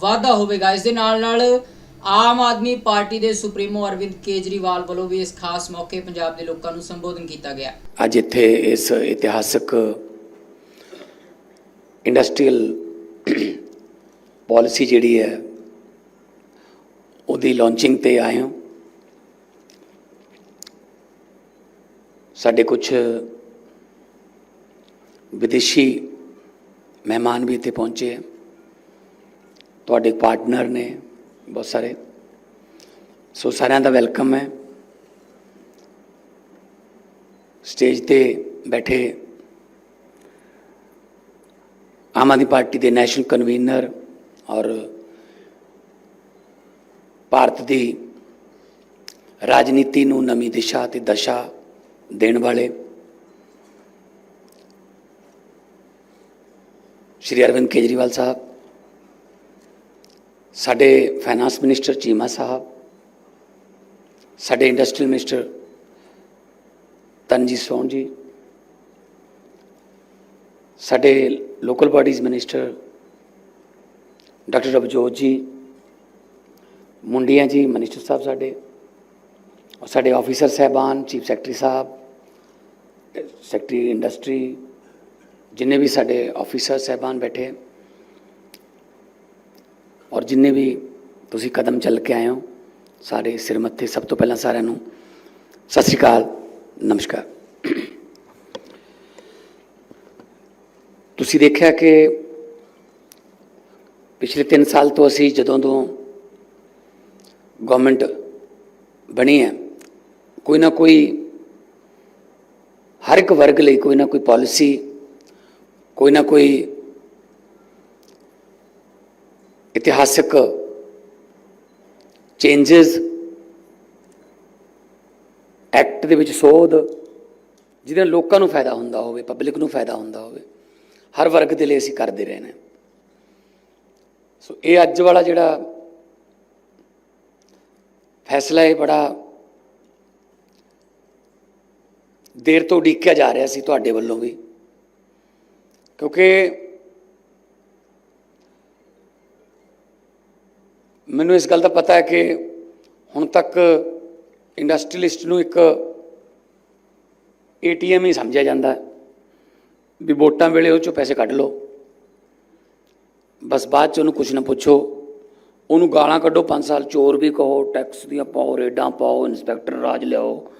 ਵਾਧਾ ਹੋਵੇਗਾ ਇਸ ਦੇ ਨਾਲ ਨਾਲ ਆਮ ਆਦਮੀ ਪਾਰਟੀ ਦੇ ਸੁਪਰੀਮੋ ਅਰਵਿੰਦ ਕੇਜਰੀਵਾਲ ਵੱਲੋਂ ਵੀ ਇਸ ਖਾਸ ਮੌਕੇ ਪੰਜਾਬ ਦੇ ਲੋਕਾਂ ਨੂੰ ਸੰਬੋਧਨ ਕੀਤਾ ਗਿਆ। ਅੱਜ ਇੱਥੇ ਇਸ ਇਤਿਹਾਸਕ ਇੰਡਸਟਰੀਅਲ ਪਾਲਿਸੀ ਜਿਹੜੀ ਹੈ, ਉਹਦੀ ਲਾਂਚਿੰਗ ਤੇ ਆਏ ਹਾਂ। ਸਾਡੇ ਕੁਝ ਵਿਦੇਸ਼ੀ ਮਹਿਮਾਨ ਵੀ ਇੱਥੇ ਪਹੁੰਚੇ ਹੈ ਤੁਹਾਡੇ ਪਾਰਟਨਰ ਨੇ, ਬਹੁਤ ਸਾਰੇ। ਸੋ ਸਾਰਿਆਂ ਦਾ ਵੈਲਕਮ ਹੈ। ਸਟੇਜ ਤੇ ਬੈਠੇ ਆਮ ਆਦਮੀ ਪਾਰਟੀ ਦੇ ਨੈਸ਼ਨਲ ਕਨਵੀਨਰ ਔਰ ਭਾਰਤ ਦੀ ਰਾਜਨੀਤੀ ਨੂੰ ਨਵੀਂ ਦਿਸ਼ਾ ਤੇ ਦਸ਼ਾ ਦੇਣ ਵਾਲੇ ਸ਼੍ਰੀ ਅਰਵਿੰਦ ਕੇਜਰੀਵਾਲ ਸਾਹਿਬ ਸਾਡੇ ਫਾਈਨਾਂਸ ਮਿਨਿਸਟਰ ਚੀਮਾ ਸਾਹਿਬ ਸਾਡੇ ਇੰਡਸਟਰੀਅਲ ਮਿਨਿਸਟਰ ਤਨਜੀਤ ਸੋਨ ਜੀ ਸਾਡੇ local bodies minister doctor Ravjot ji Mundian ji minister ਸਾਹਿਬ ਸਾਡੇ ਔਰ ਸਾਡੇ ਆਫੀਸਰ ਸਹਿਬਾਨ ਚੀਫ ਸੈਕਟਰੀ ਸਾਹਿਬ ਸੈਕਟਰੀ ਇੰਡਸਟਰੀ ਜਿੰਨੇ ਵੀ ਸਾਡੇ ਆਫੀਸਰ ਸਹਿਬਾਨ ਬੈਠੇ ਔਰ ਜਿੰਨੇ ਵੀ ਤੁਸੀਂ ਕਦਮ ਚੱਲ ਕੇ ਆਏ ਹੋ, ਸਾਰੇ ਸਿਰ ਮੱਥੇ ਸਭ ਤੋਂ ਪਹਿਲਾਂ ਸਾਰਿਆਂ ਨੂੰ ਸਤਿ ਸ਼੍ਰੀ ਅਕਾਲ, ਨਮਸਕਾਰ। ਤੁਸੀਂ ਦੇਖਿਆ ਕਿ ਪਿਛਲੇ 3 ਸਾਲ ਤੋਂ ਅਸੀਂ ਜਦੋਂ ਤੋਂ ਗਵਰਨਮੈਂਟ ਬਣੀ ਹੈ, ਕੋਈ ਨਾ ਕੋਈ ਹਰ ਇੱਕ ਵਰਗ ਲਈ ਕੋਈ ਨਾ ਕੋਈ ਪਾਲਿਸੀ ਕੋਈ ਨਾ ਕੋਈ ਇਤਿਹਾਸਕ ਚੇਂਜਸ ਐਕਟ ਦੇ ਵਿੱਚ ਸੋਧ, ਜਿਹਦੇ ਨਾਲ ਲੋਕਾਂ ਨੂੰ ਫਾਇਦਾ ਹੁੰਦਾ ਹੋਵੇ ਪਬਲਿਕ ਨੂੰ ਫਾਇਦਾ ਹੁੰਦਾ ਹੋਵੇ, ਹਰ ਵਰਗ ਦੇ ਲਈ ਅਸੀਂ ਕਰਦੇ ਰਹੇ ਨੇ। ਸੋ ਇਹ ਅੱਜ ਵਾਲਾ ਜਿਹੜਾ ਫੈਸਲਾ ਇਹ ਬੜਾ ਦੇਰ ਤੋਂ ਉਡੀਕਿਆ ਜਾ ਰਿਹਾ ਸੀ ਤੁਹਾਡੇ ਵੱਲੋਂ ਵੀ। ਕਿਉਂਕਿ ਮੈਨੂੰ ਇਸ ਗੱਲ ਦਾ ਪਤਾ ਹੈ ਕਿ ਹੁਣ ਤੱਕ ਇੰਡਸਟਰੀਲਿਸਟ ਨੂੰ ਇੱਕ ਏਟੀਐਮ ਹੀ ਸਮਝਿਆ ਜਾਂਦਾ ਹੈ ਵੀ ਵੋਟਾਂ ਵੇਲੇ ਉਹ ਚੋਂ ਪੈਸੇ ਕੱਢ ਲਓ। ਬਸ ਬਾਅਦ ਚ ਉਹਨੂੰ ਕੁਝ ਨਾ ਪੁੱਛੋ। ਉਹਨੂੰ ਗਾਲਾਂ ਕੱਢੋ 5 ਸਾਲ, ਚੋਰ ਵੀ ਕਹੋ ਟੈਕਸ ਦੀਆਂ ਪਾਓ, ਰੇਡਾਂ ਪਾਓ ਇਨਸਪੈਕਟਰ ਰਾਜ ਲਿਆਓ।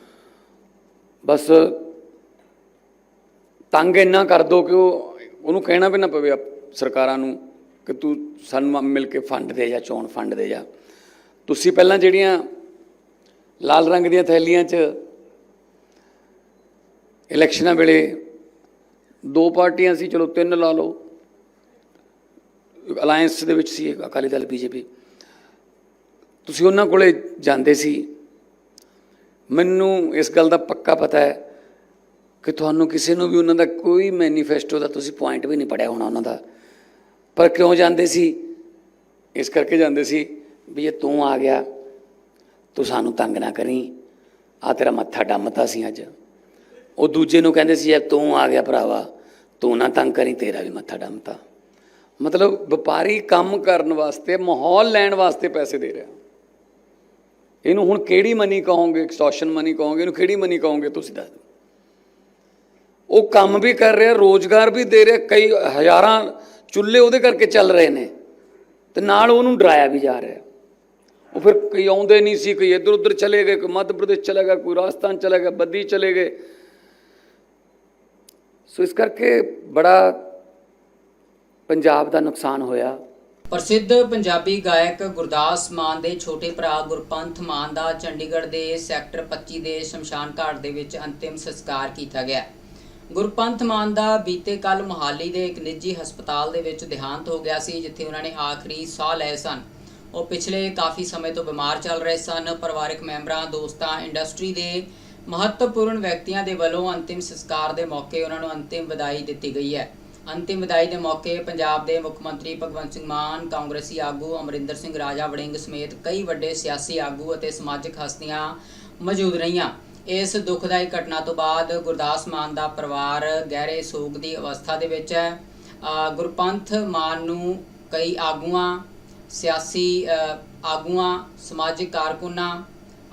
ਬਸ ਤੰਗ ਇੰਨਾ ਕਰ ਦੋ ਕਿ ਉਹ ਉਹਨੂੰ ਕਹਿਣਾ ਵੀ ਨਾ ਪਵੇ ਸਰਕਾਰਾਂ ਨੂੰ। ਕਿ ਤੂੰ ਸਾਨੂੰ ਮਿਲ ਕੇ ਫੰਡ ਦੇ ਜਾਂ ਚੋਣ ਫੰਡ ਦੇ ਜਾ। ਤੁਸੀਂ ਪਹਿਲਾਂ ਜਿਹੜੀਆਂ ਲਾਲ ਰੰਗ ਦੀਆਂ ਥੈਲੀਆਂ 'ਚ ਇਲੈਕਸ਼ਨਾਂ ਵੇਲੇ ਦੋ ਪਾਰਟੀਆਂ ਸੀ, ਚਲੋ ਤਿੰਨ ਲਾ ਲਓ। ਅਲਾਈਅੰਸ ਦੇ ਵਿੱਚ ਸੀ ਅਕਾਲੀ ਦਲ, ਬੀਜੇਪੀ। ਤੁਸੀਂ ਉਹਨਾਂ ਕੋਲੇ ਜਾਂਦੇ ਸੀ। ਮੈਨੂੰ ਇਸ ਗੱਲ ਦਾ ਪੱਕਾ ਪਤਾ ਹੈ ਕਿ ਤੁਹਾਨੂੰ ਕਿਸੇ ਨੂੰ ਵੀ ਉਹਨਾਂ ਦਾ ਕੋਈ ਮੈਨੀਫੈਸਟੋ ਦਾ ਤੁਸੀਂ ਪੁਆਇੰਟ ਵੀ ਨਹੀਂ ਪੜਿਆ ਹੋਣਾ ਉਹਨਾਂ ਦਾ। ਪਰ ਕਿਉਂ ਜਾਂਦੇ ਸੀ? ਇਸ ਕਰਕੇ ਜਾਂਦੇ ਸੀ ਵੀ ਜੇ ਤੂੰ ਆ ਗਿਆ, ਤੂੰ ਸਾਨੂੰ ਤੰਗ ਨਾ ਕਰੀ। ਆ ਤੇਰਾ ਮੱਥਾ ਡੰਮਤਾ ਸੀ ਅੱਜ। ਉਹ ਦੂਜੇ ਨੂੰ ਕਹਿੰਦੇ ਸੀ ਜੇ ਤੂੰ ਆ ਗਿਆ ਭਰਾਵਾ, ਤੂੰ ਨਾ ਤੰਗ ਕਰੀ, ਤੇਰਾ ਵੀ ਮੱਥਾ ਡੰਮਤਾ। ਮਤਲਬ ਵਪਾਰੀ ਕੰਮ ਕਰਨ ਵਾਸਤੇ, ਮਾਹੌਲ ਲੈਣ ਵਾਸਤੇ ਪੈਸੇ ਦੇ ਰਿਹਾ। ਇਹਨੂੰ ਹੁਣ ਕਿਹੜੀ ਮਨੀ ਕਹੋਗੇ? ਐਕਸਟੋਰਸ਼ਨ ਮਨੀ ਕਹੋਗੇ? ਇਹਨੂੰ ਕਿਹੜੀ ਮਨੀ ਕਹੋਗੇ? ਤੁਸੀਂ ਦੱਸ ਦਿਓ। ਉਹ ਕੰਮ ਵੀ ਕਰ ਰਿਹਾ, ਰੋਜ਼ਗਾਰ ਵੀ ਦੇ ਰਿਹਾ, ਕਈ ਹਜ਼ਾਰਾਂ ਚੁੱਲ੍ਹੇ ਉਹਦੇ ਕਰਕੇ ਚੱਲ ਰਹੇ ਨੇ ਤੇ ਨਾਲ ਉਹਨੂੰ ਡਰਾਇਆ ਵੀ ਜਾ ਰਿਹਾ। ਉਹ ਫਿਰ ਕਈ ਆਉਂਦੇ ਨਹੀਂ ਸੀ, ਕੋਈ ਇੱਧਰ ਉੱਧਰ ਚਲੇ ਗਏ, ਕੋਈ ਮੱਧ ਪ੍ਰਦੇਸ਼ ਚਲਾ ਗਿਆ ਕੋਈ ਰਾਜਸਥਾਨ ਚਲਾ ਗਿਆ ਬੱਦੀ ਚਲੇ ਗਏ। ਸੋ ਇਸ ਕਰਕੇ ਬੜਾ ਪੰਜਾਬ ਦਾ ਨੁਕਸਾਨ ਹੋਇਆ। ਪ੍ਰਸਿੱਧ ਪੰਜਾਬੀ ਗਾਇਕ ਗੁਰਦਾਸ ਮਾਨ ਦੇ ਛੋਟੇ ਭਰਾ ਗੁਰਪੰਥ ਮਾਨ ਦਾ ਚੰਡੀਗੜ੍ਹ ਦੇ ਸੈਕਟਰ 25 ਦੇ ਸ਼ਮਸ਼ਾਨ ਘਾਟ ਦੇ ਵਿੱਚ ਅੰਤਿਮ ਸੰਸਕਾਰ ਕੀਤਾ ਗਿਆ। ਗੁਰਪੰਥ ਮਾਨ ਦਾ ਬੀਤੇ ਕੱਲ ਮੁਹਾਲੀ ਦੇ ਇੱਕ ਨਿੱਜੀ ਹਸਪਤਾਲ ਦੇ ਵਿੱਚ ਦੇਹਾਂਤ ਹੋ ਗਿਆ ਸੀ, ਜਿੱਥੇ ਉਹਨਾਂ ਨੇ ਆਖਰੀ ਸਾਹ ਲਏ ਸਨ। ਉਹ ਪਿਛਲੇ ਕਾਫੀ ਸਮੇਂ ਤੋਂ ਬਿਮਾਰ ਚੱਲ ਰਹੇ ਸਨ। ਪਰਿਵਾਰਕ ਮੈਂਬਰਾਂ, ਦੋਸਤਾਂ, ਇੰਡਸਟਰੀ ਦੇ ਮਹੱਤਵਪੂਰਨ ਵਿਅਕਤੀਆਂ ਦੇ ਵੱਲੋਂ ਅੰਤਿਮ ਸੰਸਕਾਰ ਦੇ ਮੌਕੇ ਉਹਨਾਂ ਨੂੰ ਅੰਤਿਮ ਵਿਦਾਈ ਦਿੱਤੀ ਗਈ ਹੈ। ਅੰਤਿਮ ਵਿਦਾਈ ਦੇ ਮੌਕੇ ਪੰਜਾਬ ਦੇ ਮੁੱਖ ਮੰਤਰੀ ਭਗਵੰਤ ਸਿੰਘ ਮਾਨ, ਕਾਂਗਰਸੀ ਆਗੂ ਅਮਰਿੰਦਰ ਸਿੰਘ ਰਾਜਾ ਵੜਿੰਗ ਸਮੇਤ ਕਈ ਵੱਡੇ ਸਿਆਸੀ ਆਗੂ ਅਤੇ ਸਮਾਜਿਕ ਹਸਤੀਆਂ ਮੌਜੂਦ ਰਹੀਆਂ। ਇਸ ਦੁਖਦਾਈ ਘਟਨਾ ਤੋਂ ਬਾਅਦ ਗੁਰਦਾਸ ਮਾਨ ਦਾ ਪਰਿਵਾਰ ਗਹਿਰੇ ਸੋਗ ਦੀ ਅਵਸਥਾ ਦੇ ਵਿੱਚ ਹੈ। ਗੁਰਪੰਥ ਮਾਨ ਨੂੰ ਕਈ ਆਗੂਆਂ, ਸਿਆਸੀ ਆਗੂਆਂ, ਸਮਾਜਿਕ ਕਾਰਕੁਨਾਂ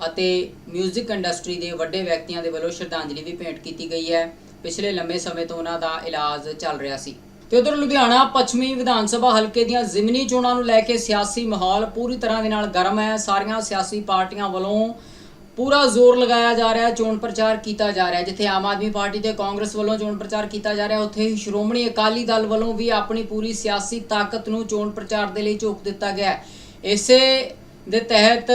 ਅਤੇ 뮤직 ਇੰਡਸਟਰੀ ਦੇ ਵੱਡੇ ਵਿਅਕਤੀਆਂ ਦੇ ਵੱਲੋਂ ਸ਼ਰਧਾਂਜਲੀ ਵੀ ਭੇਂਟ ਕੀਤੀ ਗਈ ਹੈ। ਪਿਛਲੇ ਲੰਮੇ ਸਮੇਂ ਤੋਂ ਉਹਨਾਂ ਦਾ ਇਲਾਜ ਚੱਲ ਰਿਹਾ ਸੀ। ਤੇ ਉਧਰ ਲੁਧਿਆਣਾ, ਪੱਛਮੀ ਵਿਧਾਨ ਸਭਾ ਹਲਕੇ ਦੀਆਂ ਜ਼ਿਮਨੀ ਚੋਣਾਂ ਨੂੰ ਲੈ ਕੇ ਸਿਆਸੀ ਮਾਹੌਲ ਪੂਰੀ ਤਰ੍ਹਾਂ ਦੇ ਨਾਲ ਗਰਮ ਹੈ। ਸਾਰੀਆਂ ਸਿਆਸੀ ਪਾਰਟੀਆਂ ਵੱਲੋਂ ਪੂਰਾ ਜ਼ੋਰ ਲਗਾਇਆ ਜਾ ਰਿਹਾ ਹੈ ਚੋਣ ਪ੍ਰਚਾਰ ਕੀਤਾ ਜਾ ਰਿਹਾ। ਹੈ ਜਿੱਥੇ ਆਮ ਆਦਮੀ ਪਾਰਟੀ ਤੇ ਕਾਂਗਰਸ ਵੱਲੋਂ ਚੋਣ ਪ੍ਰਚਾਰ ਕੀਤਾ ਜਾ ਰਿਹਾ, ਉੱਥੇ ਹੀ ਸ਼੍ਰੋਮਣੀ ਅਕਾਲੀ ਦਲ ਵੱਲੋਂ ਵੀ ਆਪਣੀ ਪੂਰੀ ਸਿਆਸੀ ਤਾਕਤ ਨੂੰ ਚੋਣ ਪ੍ਰਚਾਰ ਦੇ ਲਈ ਝੋਕ ਦਿੱਤਾ ਗਿਆ ਹੈ। ਇਸੇ ਦੇ ਤਹਿਤ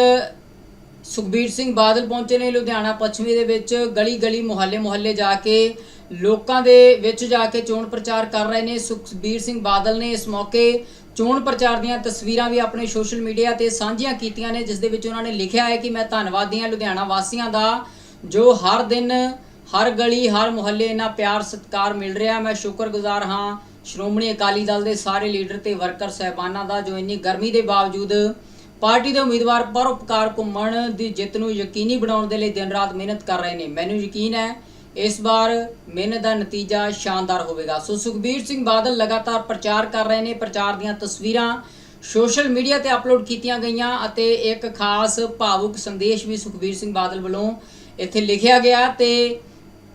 ਸੁਖਬੀਰ ਸਿੰਘ ਬਾਦਲ ਪਹੁੰਚੇ ਨੇ ਲੁਧਿਆਣਾ ਪੱਛਮੀ ਦੇ ਵਿੱਚ। ਗਲੀ ਗਲੀ ਮੁਹੱਲੇ ਮੁਹੱਲੇ ਜਾ ਕੇ, ਲੋਕਾਂ ਦੇ ਵਿੱਚ ਜਾ ਕੇ ਚੋਣ ਪ੍ਰਚਾਰ ਕਰ ਰਹੇ ਨੇ। ਸੁਖਬੀਰ ਸਿੰਘ ਬਾਦਲ ਨੇ ਇਸ ਮੌਕੇ ਚੋਣ ਪ੍ਰਚਾਰ ਦੀਆਂ ਤਸਵੀਰਾਂ ਵੀ ਆਪਣੇ ਸੋਸ਼ਲ ਮੀਡੀਆ ਤੇ ਸਾਂਝੀਆਂ ਕੀਤੀਆਂ ਨੇ, ਜਿਸ ਦੇ ਵਿੱਚ ਉਹਨਾਂ ਨੇ ਲਿਖਿਆ ਹੈ ਕਿ ਮੈਂ ਧੰਨਵਾਦੀ ਹਾਂ ਲੁਧਿਆਣਾ ਵਾਸੀਆਂ ਦਾ, ਜੋ ਹਰ ਦਿਨ, ਹਰ ਗਲੀ, ਹਰ ਮੁਹੱਲੇ ਇਹਨਾਂ ਪਿਆਰ, ਸਤਿਕਾਰ ਮਿਲ ਰਿਹਾ। ਮੈਂ ਸ਼ੁਕਰਗੁਜ਼ਾਰ ਹਾਂ ਸ਼੍ਰੋਮਣੀ ਅਕਾਲੀ ਦਲ ਦੇ ਸਾਰੇ ਲੀਡਰ ਤੇ ਵਰਕਰ ਸਹਿਬਾਨਾਂ ਦਾ, ਜੋ ਇੰਨੀ ਗਰਮੀ ਦੇ ਬਾਵਜੂਦ ਪਾਰਟੀ ਦੇ ਉਮੀਦਵਾਰ ਪਰਉਪਕਾਰ ਘੁੰਮਣ ਦੀ ਜਿੱਤ ਨੂੰ ਯਕੀਨੀ ਬਣਾਉਣ ਦੇ ਲਈ ਦਿਨ ਰਾਤ ਮਿਹਨਤ ਕਰ ਰਹੇ ਨੇ। ਮੈਨੂੰ ਯਕੀਨ ਹੈ ਇਸ ਵਾਰ ਮਿਹਨਤ ਦਾ ਨਤੀਜਾ ਸ਼ਾਨਦਾਰ ਹੋਵੇਗਾ। ਸੋ ਸੁਖਬੀਰ ਸਿੰਘ ਬਾਦਲ ਲਗਾਤਾਰ ਪ੍ਰਚਾਰ ਕਰ ਰਹੇ ਨੇ। ਪ੍ਰਚਾਰ ਦੀਆਂ ਤਸਵੀਰਾਂ ਸੋਸ਼ਲ ਮੀਡੀਆ ਤੇ ਅਪਲੋਡ ਕੀਤੀਆਂ ਗਈਆਂ ਅਤੇ ਇੱਕ ਖਾਸ ਭਾਵੁਕ ਸੰਦੇਸ਼ ਵੀ ਸੁਖਬੀਰ ਸਿੰਘ ਬਾਦਲ ਵੱਲੋਂ ਇੱਥੇ ਲਿਖਿਆ ਗਿਆ ਤੇ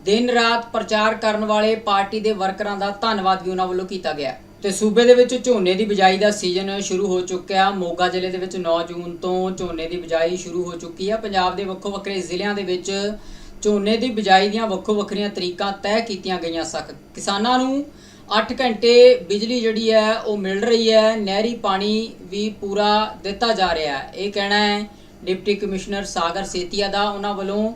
ਦਿਨ ਰਾਤ ਪ੍ਰਚਾਰ ਕਰਨ ਵਾਲੇ ਪਾਰਟੀ ਦੇ ਵਰਕਰਾਂ ਦਾ ਧੰਨਵਾਦ ਵੀ ਉਹਨਾਂ ਵੱਲੋਂ ਕੀਤਾ ਗਿਆ। ਤੇ ਸੂਬੇ ਦੇ ਵਿੱਚ ਝੋਨੇ ਦੀ ਬਿਜਾਈ ਦਾ ਸੀਜ਼ਨ ਸ਼ੁਰੂ ਹੋ ਚੁੱਕਿਆ। ਮੋਗਾ ਜ਼ਿਲ੍ਹੇ ਦੇ ਵਿੱਚ 9 ਜੂਨ ਤੋਂ ਝੋਨੇ ਦੀ ਬਿਜਾਈ ਸ਼ੁਰੂ ਹੋ ਚੁੱਕੀ ਹੈ ਪੰਜਾਬ ਦੇ ਵੱਖੋ ਵੱਖਰੇ ਜ਼ਿਲ੍ਹਿਆਂ ਦੇ ਵਿੱਚ ਝੋਨੇ ਦੀ ਬਿਜਾਈ ਦੀਆਂ ਵੱਖੋ ਵੱਖਰੀਆਂ ਤਰੀਕਾਂ ਤੈਅ ਕੀਤੀਆਂ ਗਈਆਂ ਸਨ। ਕਿਸਾਨਾਂ ਨੂੰ 8 ਘੰਟੇ ਬਿਜਲੀ ਜਿਹੜੀ ਹੈ, ਉਹ ਮਿਲ ਰਹੀ ਹੈ। ਨਹਿਰੀ ਪਾਣੀ ਵੀ ਪੂਰਾ ਦਿੱਤਾ ਜਾ ਰਿਹਾ ਹੈ। ਇਹ ਕਹਿਣਾ ਹੈ, ਡਿਪਟੀ ਕਮਿਸ਼ਨਰ ਸਾਗਰ ਸੇਤੀਆ ਦਾ ਉਹਨਾਂ ਵੱਲੋਂ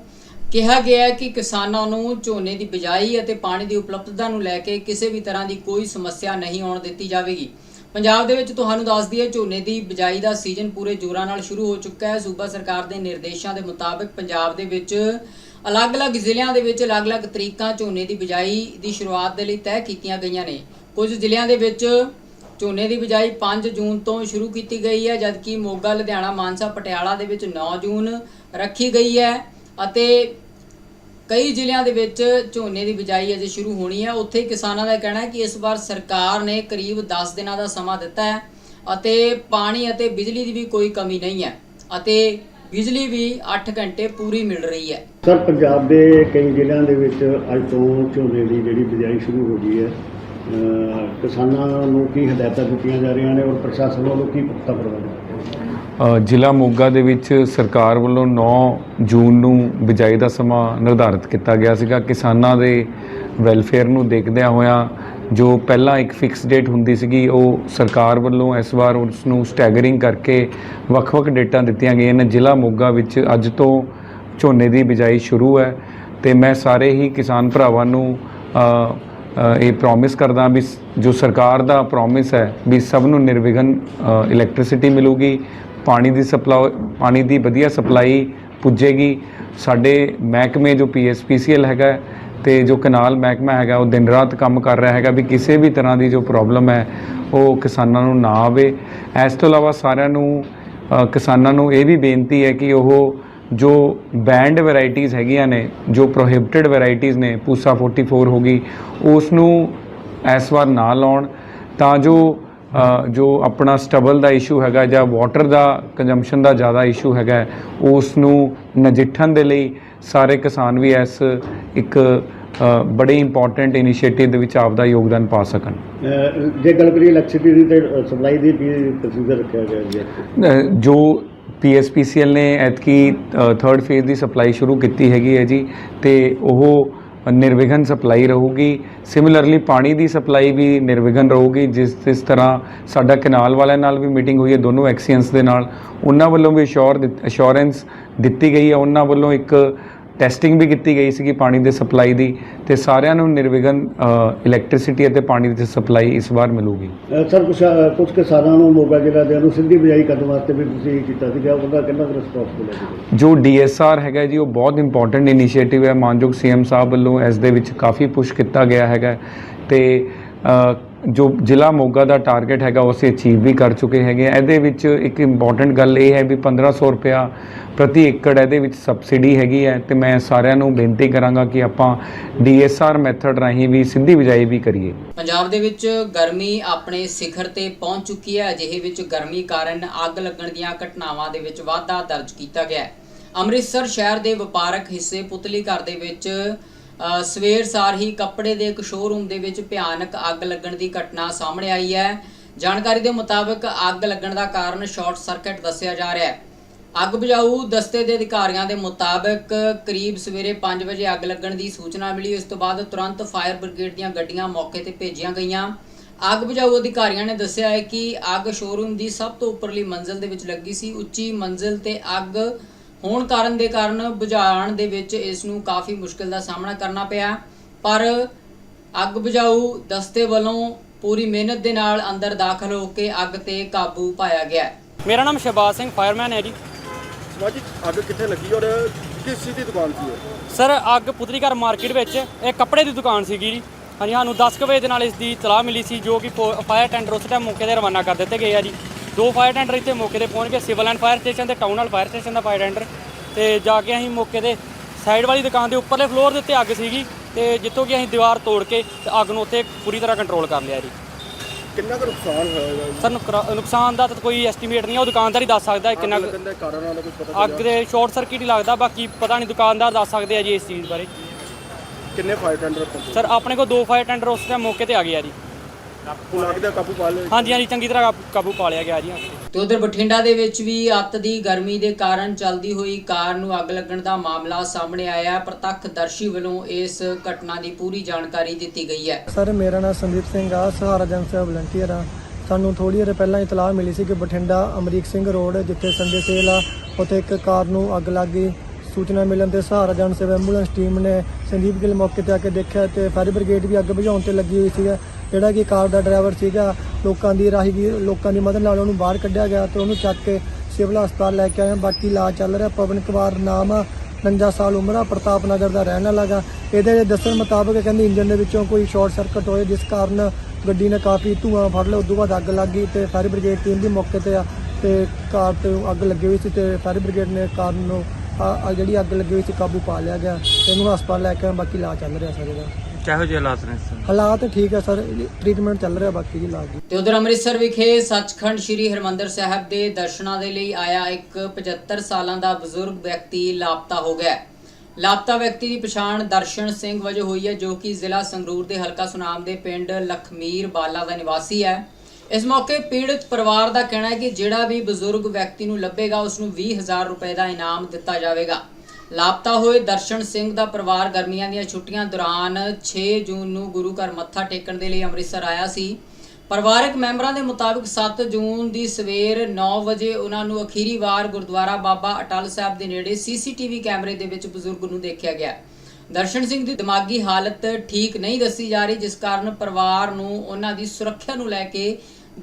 ਕਿਹਾ ਗਿਆ ਹੈ ਕਿ ਕਿਸਾਨਾਂ ਨੂੰ ਝੋਨੇ ਦੀ ਬਿਜਾਈ ਅਤੇ ਪਾਣੀ ਦੀ ਉਪਲਬਧਤਾ ਨੂੰ ਲੈ ਕੇ ਕਿਸੇ ਵੀ ਤਰ੍ਹਾਂ ਦੀ ਕੋਈ ਸਮੱਸਿਆ ਨਹੀਂ ਆਉਣ ਦਿੱਤੀ ਜਾਵੇਗੀ। ਪੰਜਾਬ ਦੇ ਵਿੱਚ ਤੁਹਾਨੂੰ ਦੱਸ ਦਈਏ, ਝੋਨੇ ਦੀ ਬਿਜਾਈ ਦਾ ਸੀਜ਼ਨ ਪੂਰੇ ਜ਼ੋਰਾਂ ਨਾਲ ਸ਼ੁਰੂ ਹੋ ਚੁੱਕਾ ਹੈ। ਸੂਬਾ ਸਰਕਾਰ ਦੇ ਨਿਰਦੇਸ਼ਾਂ ਦੇ ਮੁਤਾਬਕ ਪੰਜਾਬ ਦੇ ਵਿੱਚ ਅਲੱਗ-ਅਲੱਗ ਜ਼ਿਲ੍ਹਿਆਂ ਦੇ ਵਿੱਚ ਅਲੱਗ-ਅਲੱਗ ਤਰੀਕਾਂ ਝੋਨੇ ਦੀ ਬਿਜਾਈ ਦੀ ਸ਼ੁਰੂਆਤ ਦੇ ਲਈ ਤੈਅ ਕੀਤੀਆਂ ਗਈਆਂ ਨੇ। ਕੁਝ ਜ਼ਿਲ੍ਹਿਆਂ ਦੇ ਵਿੱਚ ਝੋਨੇ ਦੀ ਬਿਜਾਈ 5 ਜੂਨ ਤੋਂ ਸ਼ੁਰੂ ਕੀਤੀ ਗਈ ਹੈ, ਜਦਕਿ ਮੋਗਾ, ਲੁਧਿਆਣਾ, ਮਾਨਸਾ, ਪਟਿਆਲਾ ਦੇ ਵਿੱਚ 9 ਜੂਨ ਰੱਖੀ ਗਈ ਹੈ ਅਤੇ ਕਈ ਜ਼ਿਲ੍ਹਿਆਂ ਦੇ ਵਿੱਚ ਝੋਨੇ ਦੀ ਬਿਜਾਈ ਅਜੇ ਸ਼ੁਰੂ ਹੋਣੀ ਹੈ। ਉੱਥੇ ਕਿਸਾਨਾਂ ਦਾ ਕਹਿਣਾ ਹੈ ਕਿ ਇਸ ਵਾਰ ਸਰਕਾਰ ਨੇ ਕਰੀਬ 10 ਦਿਨਾਂ ਦਾ ਸਮਾਂ ਦਿੱਤਾ ਹੈ ਅਤੇ ਪਾਣੀ ਅਤੇ ਬਿਜਲੀ ਦੀ ਵੀ ਕੋਈ ਕਮੀ ਨਹੀਂ ਹੈ ਅਤੇ ਬਿਜਲੀ ਵੀ 8 ਘੰਟੇ ਪੂਰੀ ਮਿਲ ਰਹੀ ਹੈ। ਸਰ, ਪੰਜਾਬ ਦੇ ਕਈ ਜ਼ਿਲ੍ਹਿਆਂ ਦੇ ਵਿੱਚ ਅੱਜ ਤੋਂ ਝੋਨੇ ਦੀ ਜਿਹੜੀ ਬਿਜਾਈ ਸ਼ੁਰੂ ਹੋ ਗਈ ਹੈ। ਕਿਸਾਨਾਂ ਨੂੰ ਕੀ ਹਦਾਇਤਾਂ ਦਿੱਤੀਆਂ ਜਾ ਰਹੀਆਂ ਨੇ ਔਰ ਪ੍ਰਸ਼ਾਸਨ ਵੱਲੋਂ ਕੀ ਪੁਖਤਾ ਪ੍ਰਬੰਧ? ਜ਼ਿਲ੍ਹਾ ਮੋਗਾ ਦੇ ਵਿੱਚ ਸਰਕਾਰ ਵੱਲੋਂ 9 ਜੂਨ ਨੂੰ ਬਿਜਾਈ ਦਾ ਸਮਾਂ ਨਿਰਧਾਰਿਤ ਕੀਤਾ ਗਿਆ ਸੀਗਾ। ਕਿਸਾਨਾਂ ਦੇ ਵੈਲਫੇਅਰ ਨੂੰ ਦੇਖਦਿਆਂ ਹੋਇਆਂ ਜੋ ਪਹਿਲਾਂ ਇੱਕ ਫਿਕਸ ਡੇਟ ਹੁੰਦੀ ਸੀਗੀ, ਉਹ ਸਰਕਾਰ ਵੱਲੋਂ ਇਸ ਵਾਰ ਉਸ ਨੂੰ ਸਟੈਗਰਿੰਗ ਕਰਕੇ ਵੱਖ-ਵੱਖ ਡੇਟਾਂ ਦਿੱਤੀਆਂ ਗਈਆਂ ਨੇ। ਜ਼ਿਲ੍ਹਾ ਮੋਗਾ ਵਿੱਚ ਅੱਜ ਤੋਂ ਝੋਨੇ ਦੀ ਬਿਜਾਈ ਸ਼ੁਰੂ ਹੈ ਤੇ ਮੈਂ ਸਾਰੇ ਹੀ ਕਿਸਾਨ ਭਰਾਵਾਂ ਨੂੰ ਇਹ ਪ੍ਰੋਮਿਸ ਕਰਦਾ ਵੀ ਜੋ ਸਰਕਾਰ ਦਾ ਪ੍ਰੋਮਿਸ ਹੈ ਵੀ ਸਭ ਨੂੰ ਨਿਰਵਿਘਨ ਇਲੈਕਟ੍ਰਿਸਿਟੀ ਮਿਲੂਗੀ ਪਾਣੀ ਦੀ ਸਪਲਾਈ ਪਾਣੀ ਦੀ ਵਧੀਆ ਸਪਲਾਈ ਪੁੱਜੇਗੀ। ਸਾਡੇ ਮਹਿਕਮੇ ਜੋ ਪੀਐਸਪੀਸੀਐਲ ਹੈਗਾ ਹੈ, ਤੇ ਜੋ ਕਨਾਲ ਮਹਿਕਮਾ ਹੈਗਾ ਉਹ ਦਿਨ ਰਾਤ ਕੰਮ ਕਰ ਰਿਹਾ ਹੈਗਾ ਵੀ ਕਿਸੇ ਵੀ ਤਰ੍ਹਾਂ ਦੀ ਜੋ ਪ੍ਰੋਬਲਮ ਹੈ ਉਹ ਕਿਸਾਨਾਂ ਨੂੰ ਨਾ ਆਵੇ। ਇਸ ਤੋਂ ਇਲਾਵਾ ਸਾਰਿਆਂ ਨੂੰ ਕਿਸਾਨਾਂ ਨੂੰ ਇਹ ਵੀ ਬੇਨਤੀ ਹੈ ਕਿ ਉਹ ਜੋ ਬੈਂਡ ਵੈਰਾਈਟੀਆਂ ਹੈਗੀਆਂ ਨੇ ਜੋ ਪ੍ਰੋਹਿਬਿਟਡ ਵੈਰਾਈਟੀਆਂ ਨੇ ਪੂਸਾ 44 ਹੋ ਗਈ ਉਸ ਨੂੰ ਇਸ ਵਾਰ ਨਾ ਲਾਉਣ ਤਾਂ ਜੋ ਜੋ ਆਪਣਾ ਸਟਬਲ ਦਾ ਇਸ਼ੂ ਹੈਗਾ ਜਾਂ ਵਾਟਰ ਦਾ ਕੰਜ਼ੰਪਸ਼ਨ ਦਾ ਜ਼ਿਆਦਾ ਇਸ਼ੂ ਹੈਗਾ ਉਸ ਨੂੰ ਨਜਿੱਠਣ ਦੇ ਲਈ ਸਾਰੇ ਕਿਸਾਨ ਵੀ ਇਸ ਇੱਕ ਬੜੇ ਇੰਪੋਰਟੈਂਟ ਇਨੀਸ਼ੀਏਟਿਵ ਦੇ ਵਿੱਚ ਆਪਦਾ ਯੋਗਦਾਨ ਪਾ ਸਕਣ। ਜੇ ਗੱਲ ਕਰੀਏ ਇਲੈਕਟ੍ਰਿਸਿਟੀ ਦੀ ਤੇ ਸਪਲਾਈ ਦੀ ਕੀ ਪ੍ਰੋਸੀਜਰ ਰੱਖਿਆ ਗਿਆ ਜੀ। ਜੋ ਪੀਐਸਪੀਸੀਐਲ ਨੇ ਐਤਕੀ ਥਰਡ ਫੇਜ਼ ਦੀ ਸਪਲਾਈ ਸ਼ੁਰੂ ਕੀਤੀ ਹੈਗੀ ਹੈ ਜੀ ਤੇ ਉਹ ਨਿਰਵਿਘਨ ਸਪਲਾਈ ਰਹੂਗੀ। ਸਿਮਿਲਰਲੀ ਪਾਣੀ ਦੀ ਸਪਲਾਈ ਵੀ ਨਿਰਵਿਘਨ ਰਹੂਗੀ, ਜਿਸ ਜਿਸ ਤਰ੍ਹਾਂ ਸਾਡਾ ਕਨਾਲ ਵਾਲਿਆਂ ਨਾਲ ਵੀ ਮੀਟਿੰਗ ਹੋਈ ਹੈ, ਦੋਨੋਂ ਐਕਸੀਅੰਸ ਦੇ ਨਾਲ। ਉਹਨਾਂ ਵੱਲੋਂ ਵੀ ਅਸ਼ੋਰ ਅਸ਼ੋਰੈਂਸ ਦਿੱਤੀ ਗਈ ਹੈ। ਉਹਨਾਂ ਵੱਲੋਂ ਇੱਕ ਟੈਸਟਿੰਗ ਵੀ ਕੀਤੀ ਗਈ ਸੀਗੀ ਪਾਣੀ ਦੇ ਸਪਲਾਈ ਦੀ ਤੇ ਸਾਰਿਆਂ ਨੂੰ ਨਿਰਵਿਘਨ ਇਲੈਕਟ੍ਰਿਸਿਟੀ ਅਤੇ ਪਾਣੀ ਦੀ ਸਪਲਾਈ ਇਸ ਵਾਰ ਮਿਲੂਗੀ। ਸਰ ਕੁਛ ਕੁਝ ਕਿਸਾਨਾਂ ਨੂੰ ਮੋਗਾ ਜ਼ਿਲ੍ਹਾ ਦੇ ਨੂੰ ਸਿੱਧੀ ਬਿਜਾਈ ਕਰਨ ਵਾਸਤੇ ਵੀ ਤੁਸੀਂ ਕੀਤਾ ਸੀਗਾ ਉਹਦਾ ਕਿੰਨਾ ਕੁ ਰਿਸਪੌਂਸ ਮਿਲਿਆ ਜੀ ਡੀਐਸਆਰ ਹੈਗਾ ਜੀ ਉਹ ਬਹੁਤ ਇੰਪੋਰਟੈਂਟ ਇਨੀਸ਼ੀਏਟਿਵ ਹੈ। ਮਾਨਯੋਗ ਸੀਐਮ ਸਾਹਿਬ ਵੱਲੋਂ ਇਸ ਦੇ ਵਿੱਚ ਕਾਫੀ ਪੁਸ਼ ਕੀਤਾ ਗਿਆ ਹੈਗਾ। ਤੇ ਜੋ ਜ਼ਿਲ੍ਹਾ ਮੋਗਾ ਦਾ ਟਾਰਗੇਟ ਹੈਗਾ, ਉਹ ਅਚੀਵ ਵੀ ਕਰ ਚੁੱਕੇ ਹੈਗੇ ਆ ਇਹਦੇ ਵਿੱਚ ਇੱਕ ਇੰਪੋਰਟੈਂਟ ਗੱਲ ਇਹ ਹੈ ਵੀ 1500 ਰੁਪਇਆ ਪ੍ਰਤੀ ਏਕੜ ਇਹਦੇ ਵਿੱਚ ਸਬਸਿਡੀ ਹੈਗੀ ਹੈ ਤੇ ਮੈਂ ਸਾਰਿਆਂ ਨੂੰ ਬੇਨਤੀ ਕਰਾਂਗਾ ਕਿ ਆਪਾਂ ਡੀਐਸਆਰ ਮੈਥਡ ਰਾਹੀਂ ਵੀ ਸਿੱਧੀ ਬਿਜਾਈ ਵੀ ਕਰੀਏ। ਪੰਜਾਬ ਦੇ ਵਿੱਚ ਗਰਮੀ ਆਪਣੇ ਸਿਖਰ ਤੇ ਪਹੁੰਚ ਚੁੱਕੀ ਹੈ। ਅਜਿਹੇ ਵਿੱਚ ਗਰਮੀ ਕਾਰਨ ਅੱਗ ਲੱਗਣ ਦੀਆਂ ਘਟਨਾਵਾਂ ਦੇ ਵਿੱਚ ਵਾਧਾ ਦਰਜ ਕੀਤਾ ਗਿਆ ਹੈ। ਅੰਮ੍ਰਿਤਸਰ ਸ਼ਹਿਰ ਦੇ ਵਪਾਰਕ ਹਿੱਸੇ ਪੁਤਲੀ ਘਰ ਦੇ ਵਿੱਚ ਸਵੇਰ ਸਾਰ ਹੀ ਕੱਪੜੇ ਦੇ ਇੱਕ ਸ਼ੋਰੂਮ ਦੇ ਵਿੱਚ ਭਿਆਨਕ ਅੱਗ ਲੱਗਣ ਦੀ ਘਟਨਾ ਸਾਹਮਣੇ ਆਈ ਹੈ। ਜਾਣਕਾਰੀ ਦੇ ਮੁਤਾਬਕ ਅੱਗ ਲੱਗਣ ਦਾ ਕਾਰਨ ਸ਼ਾਰਟ ਸਰਕਟ ਦੱਸਿਆ ਜਾ ਰਿਹਾ ਹੈ। ਅੱਗ ਬੁਝਾਊ ਦਸਤੇ ਦੇ ਅਧਿਕਾਰੀਆਂ ਦੇ ਮੁਤਾਬਕ ਕਰੀਬ ਸਵੇਰੇ 5 ਵਜੇ ਅੱਗ ਲੱਗਣ ਦੀ ਸੂਚਨਾ ਮਿਲੀ। ਇਸ ਤੋਂ ਬਾਅਦ ਤੁਰੰਤ ਫਾਇਰ ਬ੍ਰਿਗੇਡ ਦੀਆਂ ਗੱਡੀਆਂ ਮੌਕੇ ਤੇ ਭੇਜੀਆਂ ਗਈਆਂ। ਅੱਗ ਬੁਝਾਊ ਅਧਿਕਾਰੀਆਂ ਨੇ ਦੱਸਿਆ ਹੈ ਕਿ ਅੱਗ ਸ਼ੋਰੂਮ ਦੀ ਸਭ ਤੋਂ ਉੱਪਰਲੀ ਮੰਜ਼ਲ ਦੇ ਵਿੱਚ ਲੱਗੀ ਸੀ। ਉੱਚੀ ਮੰਜ਼ਲ ਤੇ ਅੱਗ ਹੋਣ ਕਾਰਨ ਦੇ ਕਾਰਨ ਬੁਝਾਉਣ ਦੇ ਵਿੱਚ ਇਸ ਨੂੰ ਕਾਫੀ ਮੁਸ਼ਕਲ ਦਾ ਸਾਹਮਣਾ ਕਰਨਾ ਪਿਆ। ਪਰ ਅੱਗ ਬੁਝਾਊ ਦਸਤੇ ਵੱਲੋਂ ਪੂਰੀ ਮਿਹਨਤ ਦੇ ਨਾਲ ਅੰਦਰ ਦਾਖਲ ਹੋ ਕੇ ਅੱਗ ਤੇ ਕਾਬੂ ਪਾਇਆ ਗਿਆ ਮੇਰਾ ਨਾਮ ਸ਼ਹਬਾਜ਼ ਸਿੰਘ ਫਾਇਰਮੈਨ ਹੈ ਜੀ। ਸਮਾਜਿਕ ਅੱਗ ਕਿੱਥੇ ਲੱਗੀ ਔਰ ਕਿਸ ਚੀਜ਼ ਦੀ ਦੁਕਾਨ ਸੀ ਸਰ ਅੱਗ ਪੁਤਲੀਘਰ ਮਾਰਕੀਟ ਵਿੱਚ ਇਹ ਕੱਪੜੇ ਦੀ ਦੁਕਾਨ ਸੀਗੀ ਜੀ। ਹਾਂਜੀ ਸਾਨੂੰ 10 ਕੁ ਵਜੇ ਦੇ ਨਾਲ ਇਸ ਦੀ ਤਲਾਹ ਮਿਲੀ ਸੀ ਜੋ ਕਿ ਫਾਇਰ ਟੈਂਡਰ ਉਸ ਟਾਈਮ ਮੌਕੇ ਤੇ ਰਵਾਨਾ ਕਰ ਦਿੱਤੇ ਗਏ ਆ ਜੀ। ਦੋ ਫਾਇਰ ਟੈਂਡਰ ਇੱਥੇ ਮੌਕੇ ਤੇ ਪਹੁੰਚ ਗਏ ਸਿਵਲ ਐਂਡ ਫਾਇਰ ਸਟੇਸ਼ਨ ਤੇ ਟਾਊਨ ਹਾਲ ਫਾਇਰ ਸਟੇਸ਼ਨ ਦਾ ਫਾਇਰ ਟੈਂਡਰ ਤੇ ਜਾ ਕੇ ਅਸੀਂ ਮੌਕੇ ਤੇ ਸਾਈਡ ਵਾਲੀ ਦੁਕਾਨ ਦੇ ਉੱਪਰਲੇ ਫਲੋਰ ਦੇ ਉੱਤੇ ਅੱਗ ਸੀਗੀ ਤੇ ਜਿੱਥੋਂ ਕਿ ਅਸੀਂ ਦੀਵਾਰ ਤੋੜ ਕੇ ਤੇ ਅੱਗ ਨੂੰ ਉੱਥੇ ਪੂਰੀ ਤਰ੍ਹਾਂ ਕੰਟਰੋਲ ਕਰ ਲਿਆ ਜੀ। ਕਿੰਨਾ ਕੁ ਨੁਕਸਾਨ ਹੋਇਆ ਜੀ? ਸਰ ਨੁਕਰਾ- ਨੁਕਸਾਨ ਦਾ ਤਾਂ ਕੋਈ ਐਸਟੀਮੇਟ ਨਹੀਂ ਹੈ ਉਹ ਦੁਕਾਨਦਾਰ ਹੀ ਦੱਸ ਸਕਦਾ ਹੈ ਕਿੰਨਾ ਕੁ- ਲੱਗਣ ਦੇ ਕਾਰਨਾਂ ਦਾ ਕੁਝ ਪਤਾ ਅੱਗ ਦੇ ਸ਼ਾਰਟ ਸਰਕਟ ਹੀ ਲੱਗਦਾ ਬਾਕੀ ਪਤਾ ਨਹੀਂ ਦੁਕਾਨਦਾਰ ਦੱਸ ਸਕਦੇ ਆ ਜੀ ਇਸ ਚੀਜ਼ ਬਾਰੇ। ਕਿੰਨੇ ਫਾਇਰ ਟੈਂਡਰ ਪਹੁੰਚੇ ਸਰ ਆਪਣੇ ਕੋਲ ਦੋ ਫਾਇਰ ਟੈਂਡਰ ਉਸ ਟਾਈਮ ਮੌਕੇ ਤੇ ਆ ਗਏ ਆ ਜੀ। ਹੁਣ ਅੱਗ ਦਾ ਕਾਬੂ ਪਾ ਲਿਆ। ਹਾਂਜੀ ਹਾਂਜੀ ਚੰਗੀ ਤਰ੍ਹਾਂ ਕਾਬੂ- ਕਾਬੂ ਪਾ ਲਿਆ ਗਿਆ ਜੀ। ਤੇ ਉਧਰ ਬਠਿੰਡਾ ਦੇ ਵਿੱਚ ਵੀ ਅੱਤ ਦੀ ਗਰਮੀ ਦੇ ਕਾਰਨ ਚੱਲਦੀ ਹੋਈ ਕਾਰ ਨੂੰ ਅੱਗ ਲੱਗਣ ਦਾ ਮਾਮਲਾ ਸਾਹਮਣੇ ਆਇਆ ਹੈ। ਪ੍ਰਤੱਖਦਰਸ਼ੀ ਵੱਲੋਂ ਇਸ ਘਟਨਾ ਦੀ ਪੂਰੀ ਜਾਣਕਾਰੀ ਦਿੱਤੀ ਗਈ ਹੈ। ਸਰ ਮੇਰਾ ਨਾਮ ਸੰਦੀਪ ਸਿੰਘ ਆ। ਸਹਾਰਾ ਏਜੰਸੀ ਦਾ ਵਲੰਟੀਅਰ ਆ। ਸਾਨੂੰ ਥੋੜੀ ਦੇਰ ਪਹਿਲਾਂ ਇਤਲਾਹ ਮਿਲੀ ਸੀ ਕਿ ਬਠਿੰਡਾ ਅਮਰੀਕ ਸਿੰਘ ਰੋਡ ਜਿੱਥੇ ਸੰਡੇ ਸੇਲ ਆ ਉੱਥੇ ਇੱਕ ਕਾਰ ਨੂੰ ਅੱਗ ਲੱਗ ਗਈ। ਸੂਚਨਾ ਮਿਲਣ ਤੇ ਸਹਾਰਾ ਜਨ ਸੇਵਾ ਐਂਬੂਲੈਂਸ ਟੀਮ ਨੇ ਸੰਦੀਪ ਗਿੱਲ ਮੌਕੇ ਤੇ ਆ ਕੇ ਦੇਖਿਆ ਤੇ ਫਾਇਰ ਬ੍ਰਿਗੇਡ ਵੀ ਅੱਗ ਬੁਝਾਉਣ ਤੇ ਲੱਗੀ ਹੋਈ ਸੀਗਾ ਜਿਹੜਾ ਕਿ ਕਾਰ ਦਾ ਡਰਾਈਵਰ ਸੀਗਾ ਲੋਕਾਂ ਦੀ ਰਾਹੀ ਲੋਕਾਂ ਦੀ ਮਦਦ ਨਾਲ ਉਹਨੂੰ ਬਾਹਰ ਕੱਢਿਆ ਗਿਆ ਤੇ ਉਹਨੂੰ ਚੱਕ ਕੇ ਸਿਵਲ ਹਸਪਤਾਲ ਲੈ ਕੇ ਆਏ ਬਾਕੀ ਇਲਾਜ ਚੱਲ ਰਿਹਾ। ਪਵਨ ਕੁਮਾਰ ਨਾਮ ਆ 49 ਸਾਲ ਉਮਰ ਆ ਪ੍ਰਤਾਪ ਨਗਰ ਦਾ ਰਹਿਣ ਵਾਲਾ ਗਾ। ਇਹਦੇ ਦੱਸਣ ਮੁਤਾਬਕ ਕਹਿੰਦੇ ਇੰਜਨ ਦੇ ਵਿੱਚੋਂ ਕੋਈ ਸ਼ਾਰਟ ਸਰਕਟ ਹੋਏ ਜਿਸ ਕਾਰਨ ਗੱਡੀ ਨੇ ਕਾਫੀ ਧੂਆਂ ਫੜ ਲਿਆ। ਉਦੋਂ ਬਾਅਦ ਅੱਗ ਲੱਗ ਗਈ ਤੇ ਫਾਇਰ ਬ੍ਰਿਗੇਡ ਟੀਮ ਦੀ ਮੌਕੇ ਤੇ ਆ ਤੇ ਕਾਰ ਤੇ ਅੱਗ ਲੱਗੀ ਹੋਈ ਸੀ ਤੇ ਫਾਇਰ ਬ੍ਰਿਗੇਡ ਨੇ ਕਾਰ ਨੂੰ ਆ ਜਿਹੜੀ ਅੱਗ ਲੱਗੀ ਹੋਈ ਸੀ ਕਾਬੂ ਪਾ ਲਿਆ ਗਿਆ। ਇਹਨੂੰ ਹਸਪਤਾਲ ਲੈ ਕੇ ਆਏ, ਬਾਕੀ ਇਲਾਜ ਚੱਲ ਰਿਹਾ ਸਰ ਇਹਦਾ ਕਿਹੋ ਜਿਹੇ ਹਾਲਾਤ ਨੇ ਸਰ ਹਾਲਾਤ ਠੀਕ ਹੈ ਸਰ ਟ੍ਰੀਟਮੈਂਟ ਚੱਲ ਰਿਹਾ ਬਾਕੀ ਜੀ ਇਲਾਜ। ਦੀ ਤੇ ਉਧਰ ਅੰਮ੍ਰਿਤਸਰ ਵਿਖੇ ਸੱਚਖੰਡ ਸ੍ਰੀ ਹਰਮੰਦਰ ਸਾਹਿਬ ਦੇ ਦਰਸ਼ਨਾਂ ਦੇ ਲਈ ਆਇਆ ਇੱਕ 75 ਸਾਲਾਂ ਦਾ ਬਜ਼ੁਰਗ ਵਿਅਕਤੀ ਲਾਪਤਾ ਹੋ ਗਿਆ। ਲਾਪਤਾ ਵਿਅਕਤੀ ਦੀ ਪਛਾਣ ਦਰਸ਼ਨ ਸਿੰਘ ਵਜੋਂ ਹੋਈ ਹੈ ਜੋ ਕਿ ਜ਼ਿਲ੍ਹਾ ਸੰਗਰੂਰ ਦੇ ਹਲਕਾ ਸੁਨਾਮ ਦੇ ਪਿੰਡ ਲਖਮੀਰ ਬਾਲਾ ਦਾ ਨਿਵਾਸੀ ਹੈ। ਇਸ ਮੌਕੇ ਪੀੜਤ ਪਰਿਵਾਰ ਦਾ ਕਹਿਣਾ ਹੈ ਕਿ ਜਿਹੜਾ ਵੀ ਬਜ਼ੁਰਗ ਵਿਅਕਤੀ ਨੂੰ ਲੱਭੇਗਾ ਉਸ ਨੂੰ 20000 ਰੁਪਏ ਦਾ ਇਨਾਮ ਦਿੱਤਾ ਜਾਵੇਗਾ। ਲਾਪਤਾ ਹੋਏ ਦਰਸ਼ਨ ਸਿੰਘ ਦਾ ਪਰਿਵਾਰ ਗਰਮੀਆਂ ਦੀਆਂ ਛੁੱਟੀਆਂ ਦੌਰਾਨ 6 ਜੂਨ ਨੂੰ ਗੁਰੂ ਘਰ ਮੱਥਾ ਟੇਕਣ ਦੇ ਲਈ ਅੰਮ੍ਰਿਤਸਰ ਆਇਆ ਸੀ। ਪਰਿਵਾਰਕ ਮੈਂਬਰਾਂ ਦੇ ਮੁਤਾਬਕ 7 ਜੂਨ ਦੀ ਸਵੇਰ 9 ਵਜੇ ਉਹਨਾਂ ਨੂੰ ਅਖੀਰੀ ਵਾਰ ਗੁਰਦੁਆਰਾ ਬਾਬਾ ਅਟਲ ਸਾਹਿਬ ਦੇ ਨੇੜੇ ਸੀਸੀਟੀਵੀ ਕੈਮਰੇ ਦੇ ਵਿੱਚ ਬਜ਼ੁਰਗ ਨੂੰ ਦੇਖਿਆ ਗਿਆ। ਦਰਸ਼ਨ ਸਿੰਘ ਦੀ ਦਿਮਾਗੀ ਹਾਲਤ ਠੀਕ ਨਹੀਂ ਦੱਸੀ ਜਾ ਰਹੀ, ਜਿਸ ਕਾਰਨ ਪਰਿਵਾਰ ਨੂੰ ਉਹਨਾਂ ਦੀ ਸੁਰੱਖਿਆ ਨੂੰ ਲੈ ਕੇ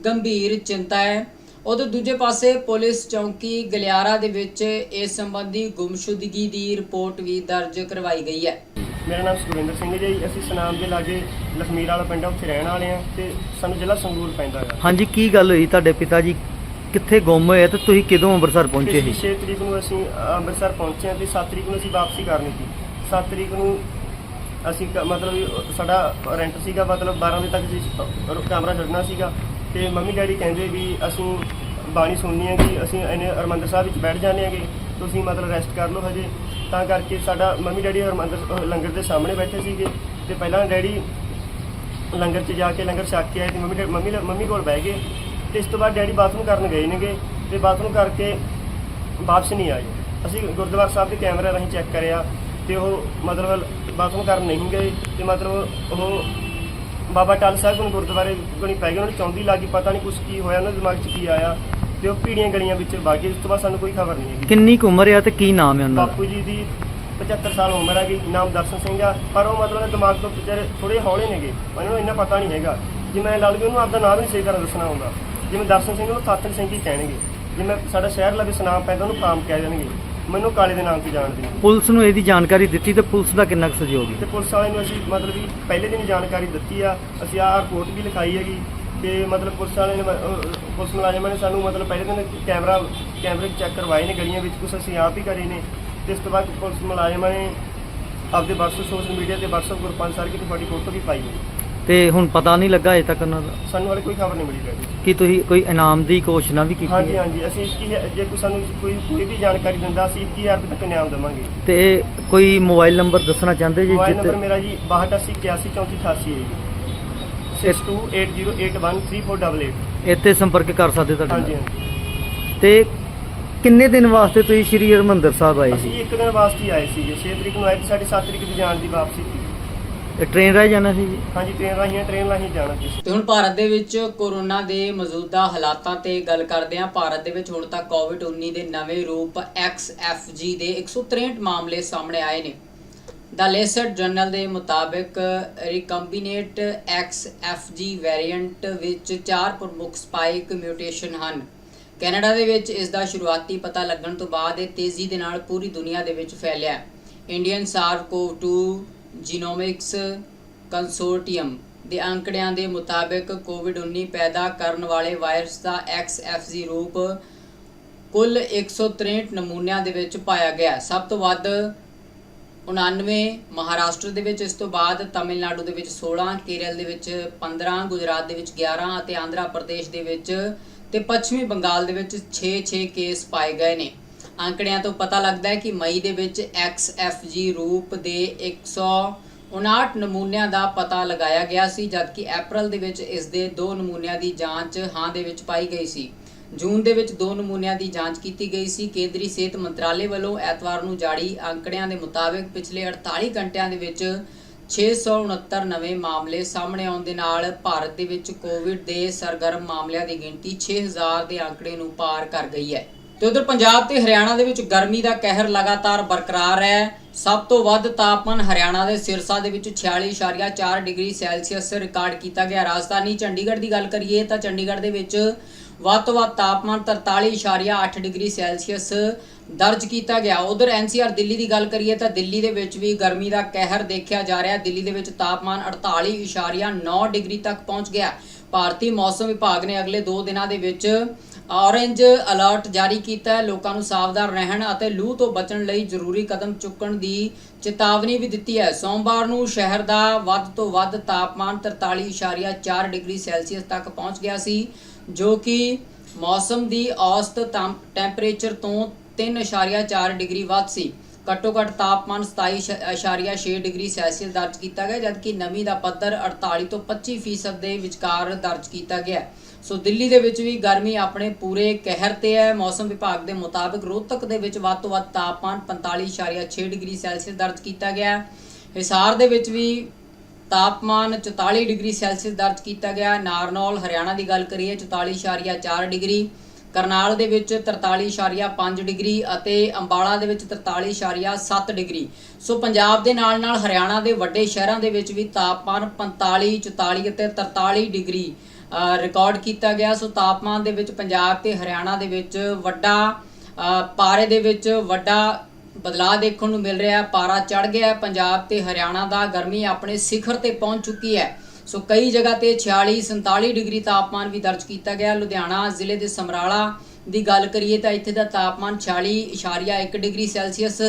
ਗੰਭੀਰ ਚਿੰਤਾ ਹੈ। ਉਧਰ ਦੂਜੇ ਪਾਸੇ ਪੁਲਿਸ ਚੌਂਕੀ ਗਲਿਆਰਾ ਦੇ ਵਿੱਚ ਇਸ ਸੰਬੰਧੀ ਗੁੰਮਸ਼ੁਦਗੀ ਦੀ ਰਿਪੋਰਟ ਵੀ ਦਰਜ ਕਰਵਾਈ ਗਈ ਹੈ। ਮੇਰਾ ਨਾਮ ਸੁਖਵਿੰਦਰ ਸਿੰਘ ਹੈ ਜੀ। ਅਸੀਂ ਸਨਾਮ ਦੇ ਲਾਗੇ ਲਖਮੀਰ ਵਾਲਾ ਪਿੰਡ ਆ ਉੱਥੇ ਰਹਿਣ ਵਾਲੇ ਆ ਤੇ ਸਾਨੂੰ ਜ਼ਿਲ੍ਹਾ ਸੰਗਰੂਰ ਪੈਂਦਾ ਹੈ ਹਾਂਜੀ ਕੀ ਗੱਲ ਹੋਈ ਤੁਹਾਡੇ ਪਿਤਾ ਜੀ? ਕਿੱਥੇ ਗੁੰਮ ਹੋਏ ਆ ਤੇ ਤੁਸੀਂ ਕਦੋਂ ਅੰਮ੍ਰਿਤਸਰ ਪਹੁੰਚੇ ਪਿਛਲੀ ਸੀ? 6 ਤਰੀਕ ਨੂੰ ਅਸੀਂ ਅ, ਅੰਮ੍ਰਿਤਸਰ ਪਹੁੰਚੇ ਹਾਂ ਤੇ 7 ਤਰੀਕ ਨੂੰ ਅਸੀਂ ਵਾਪਸੀ ਕਰਨੀ ਸੀ। 7 ਤਰੀਕ ਨੂੰ ਅਸੀਂ ਕ- ਮਤਲਬ ਵੀ ਸਾਡਾ ਰੈਂਟ ਸੀਗਾ ਮਤਲਬ 12 ਵਜੇ ਤੱਕ ਅਸੀਂ ਰ- ਕਮਰਾ ਛੱਡਣਾ ਸੀਗਾ। ਤੇ ਮੰਮੀ ਡੈਡੀ ਕਹਿੰਦੇ ਵੀ ਅਸੀਂ ਬਾਣੀ ਸੁਣਨੀ ਹੈ ਕਿ ਅਸੀਂ ਇਹਨੇ ਹਰਿਮੰਦਰ ਸਾਹਿਬ ਵਿੱਚ ਬੈਠ ਜਾਂਦੇ ਹੈਗੇ, ਤੁਸੀਂ ਮਤਲਬ ਰੈਸਟ ਕਰ ਲਓ ਹਜੇ। ਤਾਂ ਕਰਕੇ ਸਾਡਾ ਮੰਮੀ ਡੈਡੀ ਹਰਿਮੰਦਰ ਲੰਗਰ ਦੇ ਸਾਹਮਣੇ ਬੈਠੇ ਸੀਗੇ ਤੇ ਪਹਿਲਾਂ ਡੈਡੀ ਲੰਗਰ 'ਚ ਜਾ ਕੇ ਲੰਗਰ ਛਕ ਕੇ ਆਏ ਤੇ ਮੰਮੀ ਡੈ- ਮੰਮੀ ਮੰਮੀ ਕੋਲ ਬਹਿ ਗਏ। ਤੇ ਇਸ ਤੋਂ ਬਾਅਦ ਡੈਡੀ ਬਾਥਰੂਮ ਕਰਨ ਗਏ ਨੇਗੇ ਤੇ ਬਾਥਰੂਮ ਕਰਕੇ ਵਾਪਸ ਨਹੀਂ ਆਏ। ਅਸੀਂ ਗੁਰਦੁਆਰਾ ਸਾਹਿਬ ਦੇ ਕੈਮਰੇ ਰਾਹੀਂ ਚੈੱਕ ਕਰਿਆ ਤੇ ਉਹ ਮਤਲਬ ਬਾਥਰੂਮ ਕਰਨ ਨਹੀਂ ਗਏ ਤੇ ਮਤਲਬ ਉਹ ਬਾਬਾ ਟਲ ਸਾਹਿਬ ਨੂੰ ਗੁਰਦੁਆਰੇ ਗਣੀ ਪੈ ਗਏ ਉਹਨਾਂ ਨੂੰ ਚੌਂਦੀ ਲੱਗੀ ਪਤਾ ਨਹੀਂ ਕੁਛ ਕੀ ਹੋਇਆ ਉਹਨਾਂ ਦੇ ਦਿਮਾਗ 'ਚ ਕੀ ਆਇਆ ਤੇ ਉਹ ਪੀੜੀਆਂ ਗਲੀਆਂ ਵਿੱਚ ਵਗ ਗਏ ਉਸ ਤੋਂ ਬਾਅਦ ਸਾਨੂੰ ਕੋਈ ਖਬਰ ਨਹੀਂ ਹੈਗੀ। ਕਿੰਨੀ ਕੁ ਉਮਰ ਆ ਤੇ ਕੀ ਨਾਮ ਹੈ ਉਹਨਾਂ ਦਾ? ਬਾਪੂ ਜੀ ਦੀ 75 ਸਾਲ ਉਮਰ ਹੈਗੀ ਨਾਮ ਦਰਸ਼ਨ ਸਿੰਘ ਆ ਪਰ ਉਹ ਮਤਲਬ ਉਹਦੇ ਦਿਮਾਗ ਤੋਂ ਵਿਚਾਰੇ ਥੋੜੇ ਹੌਲੇ ਨੇਗੇ ਉਹਨਾਂ ਨੂੰ ਇੰਨਾ ਪਤਾ ਨਹੀਂ ਹੈਗਾ। ਜੇ ਮੈਂ ਲਾ ਲਈਏ ਉਹਨੂੰ ਆਪਦਾ ਨਾਮ ਵੀ ਨਹੀਂ ਸਹੀ ਤਰ੍ਹਾਂ ਦੱਸਣਾ ਆਉਂਦਾ। ਜਿਵੇਂ ਦਰਸ਼ਨ ਸਿੰਘ ਨੂੰ ਥਾਤਨ ਸਿੰਘ ਹੀ ਕਹਿਣਗੇ ਜਿਵੇਂ ਸਾਡਾ ਸ਼ਹਿਰ ਲਵੇ ਸੁਨਾਮ ਪੈਂਦਾ ਉਹਨੂੰ ਕਾਮ ਕਹਿ ਦੇਣਗੇ। ਮੈਨੂੰ ਕਾਲੇ ਦੇ ਨਾਮ ਤੇ ਜਾਣਦੇ ਨੇ ਪੁਲਿਸ ਨੂੰ ਇਹਦੀ ਜਾਣਕਾਰੀ ਦਿੱਤੀ ਤੇ ਪੁਲਿਸ ਦਾ ਕਿੰਨਾ ਕੁ ਸਹਿਯੋਗ ਤੇ ਹੈ ਪੁਲਿਸ ਵਾਲੇ ਨੂੰ ਅਸੀਂ ਮਤਲਬ ਵੀ ਪਹਿਲੇ ਦਿਨ ਹੀ ਜਾਣਕਾਰੀ ਦਿੱਤੀ ਆ। ਅਸੀਂ ਆਹ ਰਿਪੋਰਟ ਵੀ ਲਿਖਾਈ ਹੈਗੀ ਤੇ ਮਤਲਬ ਪੁਲਿਸ ਵਾਲੇ ਨੇ ਅਹ ਪੁਲਿਸ ਮੁਲਾਜ਼ਮਾਂ ਨੇ ਸਾਨੂੰ ਮਤਲਬ ਪਹਿਲੇ ਦਿਨ ਕੈਮਰਾ ਕੈਮਰੇ ਚੈੱਕ ਕਰਵਾਏ ਨੇ ਗਲੀਆਂ ਵਿੱਚ ਕੁਝ ਅਸੀਂ ਆਪ ਹੀ ਕਰੇ ਨੇ। ਤੇ ਇਸ ਤੋਂ ਬਾਅਦ ਪੁਲਿਸ ਮੁਲਾਜ਼ਮਾਂ ਨੇ ਆਪਦੇ WhatsApp ਸੋਸ਼ਲ ਮੀਡੀਆ ਤੇ WhatsApp ਗਰੁੱਪਾਂ 'ਚ ਸਾਰੀ ਕਿਤੇ ਤੁਹਾਡੀ ਫੋਟੋ ਵੀ ਪਾਈ ਹੈ। ਤੇ ਹੁਣ ਪਤਾ ਨਹੀਂ ਲੱਗਾ ਅਜੇ ਤੱਕ ਉਹਨਾਂ ਦਾ। ਸਾਨੂੰ ਹਾਲੇ ਕੋਈ ਖਬਰ ਨਹੀਂ ਮਿਲੀ ਹੈਗੀ ਕਿ ਤੁਸੀਂ ਕੋਈ ਇਨਾਮ ਦੀ ਘੋਸ਼ਣਾ ਵੀ ਕੀਤੀ ਹਾਂਜੀ ਹੈ? ਹਾਂਜੀ ਅਸੀਂ 21000 ਜੇ ਕੋਈ ਸਾਨੂੰ ਕੋਈ ਕੋਈ ਵੀ ਜਾਣਕਾਰੀ ਦਿੰਦਾ ਅਸੀਂ 21000 ਰੁਪਏ ਤੱਕ ਇਨਾਮ ਦੇਵਾਂਗੇ। ਤੇ ਕੋਈ ਮੋਬਾਈਲ ਨੰਬਰ ਦੱਸਣਾ ਚਾਹੁੰਦੇ ਜੀ ਮੋਬਾਈਲ ਨੰਬਰ ਜਿੱਤੇ ਮੇਰਾ ਜੀ 6281843488 ਹੈ ਜੀ। 6280813488 ਇੱਥੇ ਸੰਪਰਕ ਕਰ ਸਕਦੇ ਤੁਹਾਡੇ ਹਾਂਜੀ ਨਾਲ? ਹਾਂਜੀ ਤੇ ਕਿੰਨੇ ਦਿਨ ਵਾਸਤੇ ਤੁਸੀਂ ਸ਼੍ਰੀ ਹਰਮੰਦਰ ਸਾਹਿਬ ਆਏ ਅਸੀਂ ਸੀ ਇੱਕ ਦਿਨ ਵਾਸਤੇ ਹੀ ਆਏ ਸੀਗੇ 6 ਤਰੀਕ ਨੂੰ ਆਏ ਤੇ ਸਾਡੀ 7 ਤਰੀਕ ਦੀ ਜਾਣ ਦੀ ਵਾਪਸੀ ਸੀ। ਇਹ ਟ੍ਰੇਨ ਰਾਹੀਂ ਜਾਣਾ ਸੀ ਜੀ? ਹਾਂਜੀ ਟ੍ਰੇਨ ਰਾਹੀਂ ਟ੍ਰੇਨ ਰਾਹੀਂ ਜਾਣਾ ਸੀ। ਤੇ ਹੁਣ ਭਾਰਤ ਦੇ ਵਿੱਚ ਕੋਰੋਨਾ ਦੇ ਮੌਜੂਦਾ ਹਾਲਾਤਾਂ ਤੇ ਗੱਲ ਕਰਦੇ ਹਾਂ। ਭਾਰਤ ਦੇ ਵਿੱਚ ਹੁਣ ਤੱਕ ਕੋਵਿਡ-19 ਦੇ ਨਵੇਂ ਰੂਪ XFG ਦੇ 163 ਮਾਮਲੇ ਸਾਹਮਣੇ ਆਏ ਨੇ। ਦਾ ਲੇਸਟ ਜਰਨਲ ਦੇ ਮੁਤਾਬਕ ਰਿਕੰਬੀਨੇਟ XFG ਵੇਰੀਐਂਟ ਵਿੱਚ ਚਾਰ ਪ੍ਰਮੁੱਖ ਸਪਾਈਕ ਮਿਊਟੇਸ਼ਨ ਹਨ। ਕੈਨੇਡਾ ਦੇ ਵਿੱਚ ਇਸ ਦਾ ਸ਼ੁਰੂਆਤੀ ਪਤਾ ਲੱਗਣ ਤੋਂ ਬਾਅਦ ਇਹ ਤੇਜ਼ੀ ਦੇ ਨਾਲ ਪੂਰੀ ਦੁਨੀਆ ਦੇ ਵਿੱਚ ਫੈਲਿਆ। ਇੰਡੀਅਨ SARS-CoV-2 ਜੀਨੋਮਿਕਸ ਕੰਸੋਰਟੀਅਮ ਦੇ ਅੰਕੜਿਆਂ ਦੇ ਮੁਤਾਬਕ ਕੋਵਿਡ-19 ਪੈਦਾ ਕਰਨ ਵਾਲੇ ਵਾਇਰਸ ਦਾ XFG ਰੂਪ ਕੁੱਲ 163 ਨਮੂਨਿਆਂ ਦੇ ਵਿੱਚ ਪਾਇਆ ਗਿਆ। ਸਭ ਤੋਂ ਵੱਧ 99 ਮਹਾਰਾਸ਼ਟਰ ਦੇ ਵਿੱਚ, ਇਸ ਤੋਂ ਬਾਅਦ ਤਾਮਿਲਨਾਡੂ ਦੇ ਵਿੱਚ 16 ਕੇਰਲ ਦੇ ਵਿੱਚ 15 ਗੁਜਰਾਤ ਦੇ ਵਿੱਚ 11 ਅਤੇ ਆਂਧਰਾ ਪ੍ਰਦੇਸ਼ ਦੇ ਵਿੱਚ ਤੇ ਪੱਛਮੀ ਬੰਗਾਲ ਦੇ ਵਿੱਚ 6-6 ਕੇਸ ਪਾਏ ਗਏ ਨੇ। ਅੰਕੜਿਆਂ ਤੋਂ ਪਤਾ ਲੱਗਦਾ ਹੈ ਕਿ ਮਈ ਦੇ ਵਿੱਚ XFG ਰੂਪ ਦੇ 159 ਨਮੂਨਿਆਂ ਦਾ ਪਤਾ ਲਗਾਇਆ ਗਿਆ ਸੀ, ਜਦਕਿ ਅਪ੍ਰੈਲ ਦੇ ਵਿੱਚ ਇਸ ਦੇ ਦੋ ਨਮੂਨਿਆਂ ਦੀ ਜਾਂਚ ਹਾਂ ਦੇ ਵਿੱਚ ਪਾਈ ਗਈ ਸੀ। ਜੂਨ ਦੇ ਵਿੱਚ ਦੋ ਨਮੂਨਿਆਂ ਦੀ ਜਾਂਚ ਕੀਤੀ ਗਈ ਸੀ। ਕੇਂਦਰੀ ਸਿਹਤ ਮੰਤਰਾਲੇ ਵੱਲੋਂ ਐਤਵਾਰ ਨੂੰ ਜਾਰੀ ਅੰਕੜਿਆਂ ਦੇ ਮੁਤਾਬਕ ਪਿਛਲੇ 48 ਘੰਟਿਆਂ ਦੇ ਵਿੱਚ 669 ਨਵੇਂ ਮਾਮਲੇ ਸਾਹਮਣੇ ਆਉਣ ਦੇ ਨਾਲ ਭਾਰਤ ਦੇ ਵਿੱਚ ਕੋਵਿਡ ਦੇ ਸਰਗਰਮ ਮਾਮਲਿਆਂ ਦੀ ਗਿਣਤੀ 6000 ਦੇ ਅੰਕੜੇ ਨੂੰ ਪਾਰ ਕਰ ਗਈ ਹੈ। ਤੇ ਉਧਰ ਪੰਜਾਬ ਤੇ ਹਰਿਆਣਾ ਦੇ ਵਿੱਚ ਗਰਮੀ ਦਾ ਕਹਿਰ ਲਗਾਤਾਰ ਬਰਕਰਾਰ ਹੈ। ਸਭ ਤੋਂ ਵੱਧ ਤਾਪਮਾਨ ਹਰਿਆਣਾ ਦੇ ਸਿਰਸਾ ਦੇ ਵਿੱਚ 46.4 ਡਿਗਰੀ ਸੈਲਸੀਅਸ ਰਿਕਾਰਡ ਕੀਤਾ ਗਿਆ। ਰਾਜਧਾਨੀ ਚੰਡੀਗੜ੍ਹ ਦੀ ਗੱਲ ਕਰੀਏ ਤਾਂ ਚੰਡੀਗੜ੍ਹ ਦੇ ਵਿੱਚ ਵੱਧ ਤੋਂ ਵੱਧ ਤਾਪਮਾਨ 43.8 ਡਿਗਰੀ ਸੈਲਸੀਅਸ ਦਰਜ ਕੀਤਾ ਗਿਆ। ਉਧਰ ਐਨਸੀਆਰ ਦਿੱਲੀ ਦੀ ਗੱਲ ਕਰੀਏ ਤਾਂ ਦਿੱਲੀ ਦੇ ਵਿੱਚ ਵੀ ਗਰਮੀ ਦਾ ਕਹਿਰ ਦੇਖਿਆ ਜਾ ਰਿਹਾ। ਦਿੱਲੀ ਦੇ ਵਿੱਚ ਤਾਪਮਾਨ 48.9 ਡਿਗਰੀ ਤੱਕ ਪਹੁੰਚ ਗਿਆ। ਭਾਰਤੀ ਮੌਸਮ ਵਿਭਾਗ ਨੇ ਅਗਲੇ 2 ਦਿਨਾਂ ਦੇ ਵਿੱਚ ਔਰੇਂਜ ਅਲਰਟ ਜਾਰੀ ਕੀਤਾ ਹੈ। ਲੋਕਾਂ ਨੂੰ ਸਾਵਧਾਨ ਰਹਿਣ ਅਤੇ ਲੂ ਤੋਂ ਬਚਣ ਲਈ ਜ਼ਰੂਰੀ ਕਦਮ ਚੁੱਕਣ ਦੀ ਚੇਤਾਵਨੀ ਵੀ ਦਿੱਤੀ ਹੈ। ਸੋਮਵਾਰ ਨੂੰ ਸ਼ਹਿਰ ਦਾ ਵੱਧ ਤੋਂ ਵੱਧ ਤਾਪਮਾਨ 43.4 ਡਿਗਰੀ ਸੈਲਸੀਅਸ ਤੱਕ ਪਹੁੰਚ ਗਿਆ ਸੀ, ਜੋ ਕਿ ਮੌਸਮ ਦੀ ਔਸਤ ਤਾਪ- ਟੈਂਪਰੇਚਰ ਤੋਂ 3.4 ਡਿਗਰੀ ਵੱਧ ਸੀ। ਘੱਟੋ ਘੱਟ ਤਾਪਮਾਨ 27.6 ਡਿਗਰੀ ਸੈਲਸੀਅਸ ਦਰਜ ਕੀਤਾ ਗਿਆ, ਜਦਕਿ ਨਮੀ ਦਾ ਪੱਧਰ 48 ਤੋਂ 25% ਫੀਸਦ ਦੇ ਵਿਚਕਾਰ ਦਰਜ ਕੀਤਾ ਗਿਆ। ਸੋ ਦਿੱਲੀ ਦੇ ਵਿੱਚ ਵੀ ਗਰਮੀ ਆਪਣੇ ਪੂਰੇ ਕਹਿਰ ਤੇ ਹੈ। ਮੌਸਮ ਵਿਭਾਗ ਦੇ ਮੁਤਾਬਕ ਰੋਹਤਕ ਦੇ ਵਿੱਚ ਵੱਧ ਤੋਂ ਵੱਧ ਤਾਪਮਾਨ 45.6 ਡਿਗਰੀ ਸੈਲਸੀਅਸ ਦਰਜ ਕੀਤਾ ਗਿਆ। ਹਿਸਾਰ ਦੇ ਵਿੱਚ ਵੀ ਤਾਪਮਾਨ 44 ਡਿਗਰੀ ਸੈਲਸੀਅਸ ਦਰਜ ਕੀਤਾ ਗਿਆ। ਨਾਰਨੌਲ, ਹਰਿਆਣਾ ਦੀ ਗੱਲ ਕਰੀਏ 44.4 ਡਿਗਰੀ। ਕਰਨਾਲ ਦੇ ਵਿੱਚ 43.5 ਡਿਗਰੀ ਅਤੇ ਅੰਬਾਲਾ ਦੇ ਵਿੱਚ 43.7 ਡਿਗਰੀ। ਸੋ ਪੰਜਾਬ ਦੇ ਨਾਲ ਨਾਲ ਹਰਿਆਣਾ ਦੇ ਵੱਡੇ ਸ਼ਹਿਰਾਂ ਦੇ ਵਿੱਚ ਵੀ ਤਾਪਮਾਨ 45 44 ਅਤੇ 43 ਡਿਗਰੀ ਰਿਕਾਰਡ ਕੀਤਾ ਗਿਆ। ਸੋ ਤਾਪਮਾਨ ਦੇ ਵਿੱਚ ਪੰਜਾਬ ਤੇ ਹਰਿਆਣਾ ਦੇ ਵਿੱਚ ਵੱਡਾ ਪਾਰੇ ਦੇ ਵਿੱਚ ਵੱਡਾ ਬਦਲਾਅ ਦੇਖਣ ਨੂੰ ਮਿਲ ਰਿਹਾ। ਪਾਰਾ ਚੜ ਗਿਆ। ਪੰਜਾਬ ਤੇ ਹਰਿਆਣਾ ਦਾ ਗਰਮੀ ਆਪਣੇ ਸਿਖਰ ਤੇ ਪਹੁੰਚ ਚੁੱਕੀ ਹੈ। ਸੋ ਕਈ ਜਗ੍ਹਾ ਤੇ 46 47 ਡਿਗਰੀ ਤਾਪਮਾਨ ਵੀ ਦਰਜ ਕੀਤਾ ਗਿਆ। ਲੁਧਿਆਣਾ ਜ਼ਿਲ੍ਹੇ ਦੇ ਸਮਰਾਲਾ ਦੀ ਗੱਲ ਕਰੀਏ ਤਾਂ ਇੱਥੇ ਦਾ ਤਾਪਮਾਨ 46.1 ਡਿਗਰੀ ਸੈਲਸੀਅਸ,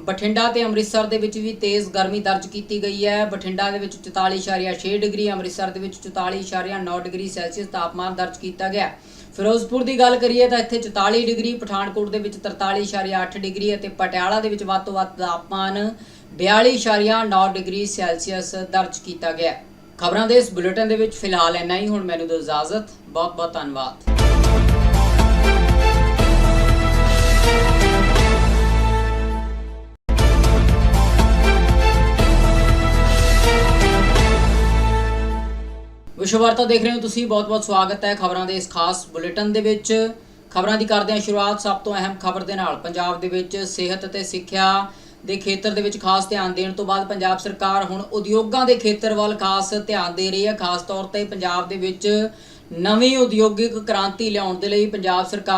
ਬਠਿੰਡਾ ਤੇ ਅੰਮ੍ਰਿਤਸਰ ਦੇ ਵਿੱਚ ਵੀ ਤੇਜ਼ ਗਰਮੀ ਦਰਜ ਕੀਤੀ ਗਈ ਹੈ। ਬਠਿੰਡਾ ਦੇ ਵਿੱਚ 44.6 ਡਿਗਰੀ, ਅੰਮ੍ਰਿਤਸਰ ਦੇ ਵਿੱਚ 44.9 ਡਿਗਰੀ ਸੈਲਸੀਅਸ ਤਾਪਮਾਨ ਦਰਜ ਕੀਤਾ ਗਿਆ। ਫਿਰੋਜ਼ਪੁਰ ਦੀ ਗੱਲ ਕਰੀਏ ਤਾਂ ਇੱਥੇ 44 ਡਿਗਰੀ, ਪਠਾਨਕੋਟ ਦੇ ਵਿੱਚ 43.8 ਡਿਗਰੀ ਅਤੇ ਪਟਿਆਲਾ ਦੇ ਵਿੱਚ ਵੱਧ ਤੋਂ ਵੱਧ ਤਾਪਮਾਨ 42.9 ਡਿਗਰੀ ਸੈਲਸੀਅਸ ਦਰਜ ਕੀਤਾ ਗਿਆ। ਖਬਰਾਂ ਦੇ ਇਸ ਬੁਲੇਟਿਨ ਦੇ ਵਿੱਚ ਫਿਲਹਾਲ ਇੰਨਾ ਹੀ। ਹੁਣ ਮੈਨੂੰ ਦਿਓ ਇਜਾਜ਼ਤ। ਬਹੁਤ ਬਹੁਤ ਧੰਨਵਾਦ। ਵਿਸ਼ਵ ਵਾਰਤਾ ਦੇਖ ਰਹੇ ਹੋ ਤੁਸੀਂ। ਬਹੁਤ-ਬਹੁਤ ਸਵਾਗਤ ਹੈ ਖਬਰਾਂ ਦੇ ਇਸ ਖਾਸ ਬੁਲੇਟਿਨ ਦੇ ਵਿੱਚ। ਖਬਰਾਂ ਦੀ ਕਰਦੇ ਹਾਂ ਸ਼ੁਰੂਆਤ। ਸਭ ਤੋਂ ਅਹਿਮ ਖਬਰ ਦੇ ਨਾਲ ਪੰਜਾਬ ਦੇ ਵਿੱਚ ਸਿਹਤ ਅਤੇ ਸਿੱਖਿਆ ਦੇ ਖੇਤਰ ਦੇ ਵਿੱਚ ਖਾਸ ਧਿਆਨ ਦੇਣ ਤੋਂ ਬਾਅਦ ਪੰਜਾਬ ਸਰਕਾਰ ਹੁਣ ਉਦਯੋਗਾਂ ਦੇ ਖੇਤਰ ਵੱਲ ਖਾਸ ਧਿਆਨ ਦੇ ਰਹੀ ਹੈ। ਖਾਸ ਤੌਰ ਤੇ ਪੰਜਾਬ ਦੇ ਵਿੱਚ ਨਵੀਂ ਉਦਯੋਗਿਕ ਕ੍ਰਾਂਤੀ ਲਿਆਉਣ ਦੇ ਲਈ ਪੰਜਾਬ ਸਰਕਾਰ